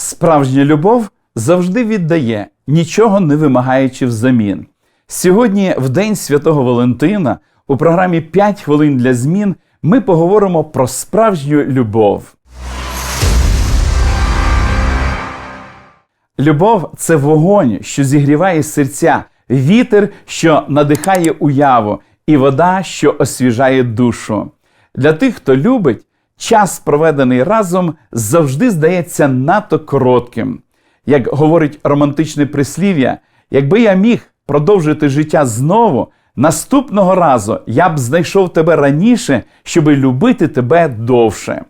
Справжня любов завжди віддає, нічого не вимагаючи взамін. Сьогодні, в День Святого Валентина, у програмі «5 хвилин для змін ми поговоримо про справжню любов. Любов це вогонь, що зігріває серця, вітер, що надихає уяву, і вода, що освіжає душу. Для тих, хто любить, час, проведений разом, завжди здається надто коротким. Як говорить романтичне прислів'я, якби я міг продовжити життя знову, наступного разу я б знайшов тебе раніше, щоби любити тебе довше.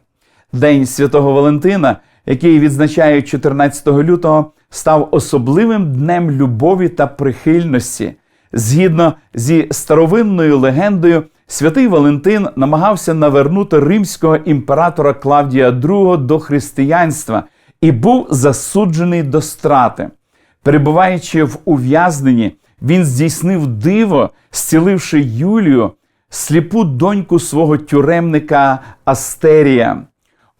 День Святого Валентина, який відзначають 14 лютого, став особливим днем любові та прихильності. Згідно зі старовинною легендою, святий Валентин намагався навернути римського імператора Клавдія II до християнства і був засуджений до страти. Перебуваючи в ув'язненні, він здійснив диво, зціливши Юлію, сліпу доньку свого тюремника Астерія.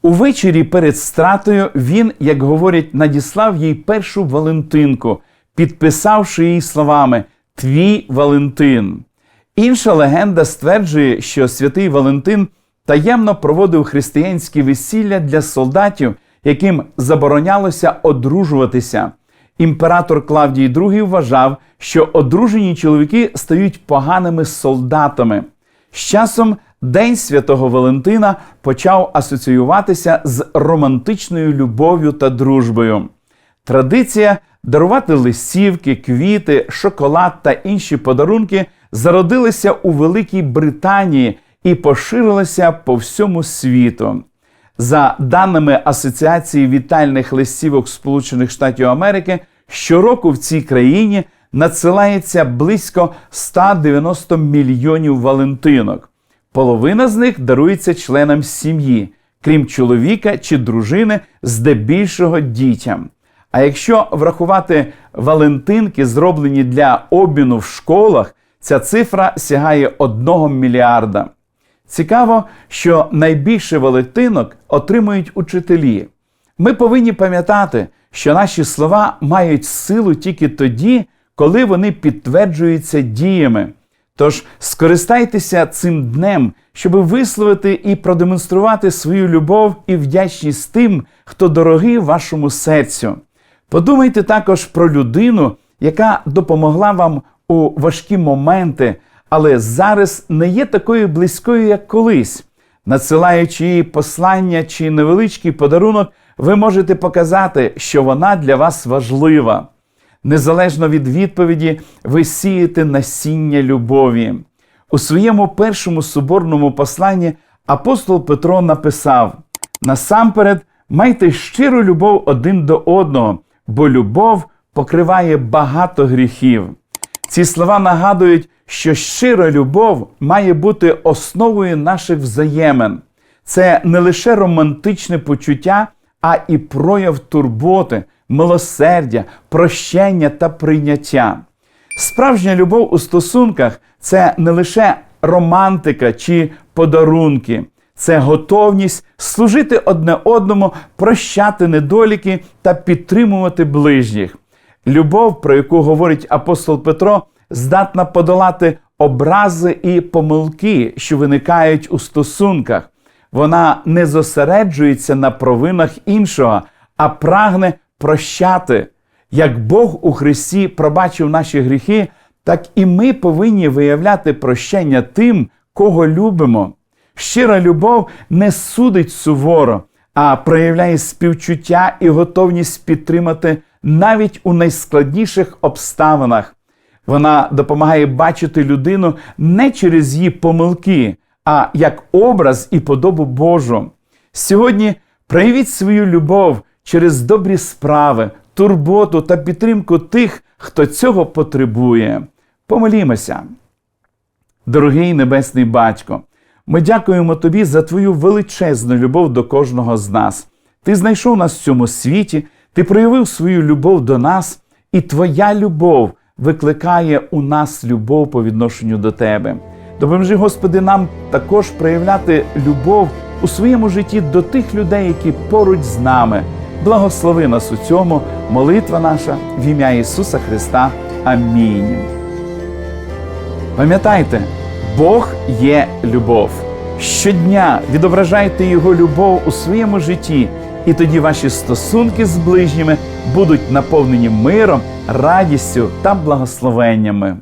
Увечері перед стратою він, як говорять, надіслав їй першу Валентинку, підписавши її словами Твій Валентин. Інша легенда стверджує, що святий Валентин таємно проводив християнські весілля для солдатів, яким заборонялося одружуватися. Імператор Клавдій II вважав, що одружені чоловіки стають поганими солдатами. З часом День Святого Валентина почав асоціюватися з романтичною любов'ю та дружбою. Традиція дарувати листівки, квіти, шоколад та інші подарунки зародилася у Великій Британії і поширилася по всьому світу. За даними Асоціації вітальних листівок Сполучених Штатів Америки, щороку в цій країні надсилається близько 190 мільйонів валентинок. Половина з них дарується членам сім'ї, крім чоловіка чи дружини, здебільшого дітям. А якщо врахувати валентинки, зроблені для обміну в школах, ця цифра сягає 1 мільярда. Цікаво, що найбільше валентинок отримують учителі. Ми повинні пам'ятати, що наші слова мають силу тільки тоді, коли вони підтверджуються діями. Тож скористайтеся цим днем, щоб висловити і продемонструвати свою любов і вдячність тим, хто дорогий вашому серцю. Подумайте також про людину, яка допомогла вам у важкі моменти, але зараз не є такою близькою, як колись. Надсилаючи їй послання чи невеличкий подарунок, ви можете показати, що вона для вас важлива. Незалежно від відповіді, ви сієте насіння любові. У своєму першому соборному посланні апостол Петро написав: насамперед, майте щиру любов один до одного, бо любов покриває багато гріхів. Ці слова нагадують, що щира любов має бути основою наших взаємин. Це не лише романтичне почуття, а і прояв турботи, милосердя, прощення та прийняття. Справжня любов у стосунках це не лише романтика чи подарунки, це готовність служити одне одному, прощати недоліки та підтримувати ближніх. Любов, про яку говорить апостол Петро, здатна подолати образи і помилки, що виникають у стосунках. Вона не зосереджується на провинах іншого, а прагне прощати. Як Бог у Христі пробачив наші гріхи, так і ми повинні виявляти прощення тим, кого любимо. Щира любов не судить суворо, а проявляє співчуття і готовність підтримати навіть у найскладніших обставинах. Вона допомагає бачити людину не через її помилки, а як образ і подобу Божу. Сьогодні проявіть свою любов через добрі справи, турботу та підтримку тих, хто цього потребує. Помолімося. Дорогий Небесний Батько, ми дякуємо Тобі за Твою величезну любов до кожного з нас. Ти знайшов нас в цьому світі, Ти проявив свою любов до нас, і Твоя любов викликає у нас любов по відношенню до Тебе. Допоможи, Господи, нам також проявляти любов у своєму житті до тих людей, які поруч з нами. Благослови нас у цьому, молитва наша в ім'я Ісуса Христа. Амінь. Пам'ятайте, Бог є любов. Щодня відображайте Його любов у своєму житті, і тоді ваші стосунки з ближніми будуть наповнені миром, радістю та благословеннями.